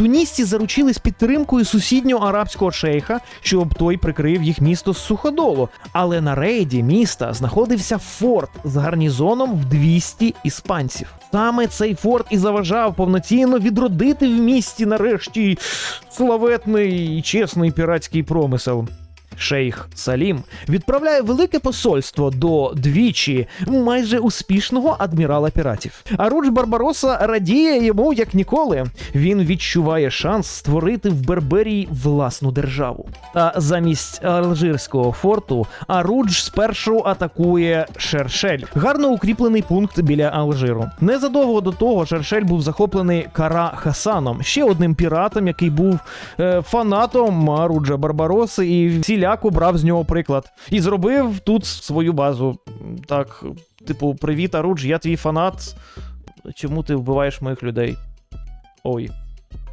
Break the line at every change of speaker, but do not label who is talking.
Тунісці заручились підтримкою сусіднього арабського шейха, щоб той прикрив їх місто з суходолу. Але на рейді міста знаходився форт з гарнізоном в 200 іспанців. Саме цей форт і заважав повноцінно відродити в місті нарешті славетний і чесний піратський промисел. Шейх Салім відправляє велике посольство до двічі майже успішного адмірала піратів. А Рудж Барбароса радіє йому як ніколи. Він відчуває шанс створити в Берберії власну державу. Та замість Алжирського форту Арудж спершу атакує Шершель, гарно укріплений пункт біля Алжиру. Незадовго до того Шершель був захоплений Кара Хасаном, ще одним піратом, який був е, фанатом Аруджа Барбароси і всіляко брав з нього приклад. І зробив тут свою базу. Так, типу, привіт, Арудж, я твій фанат. Чому ти вбиваєш моїх людей? Ой.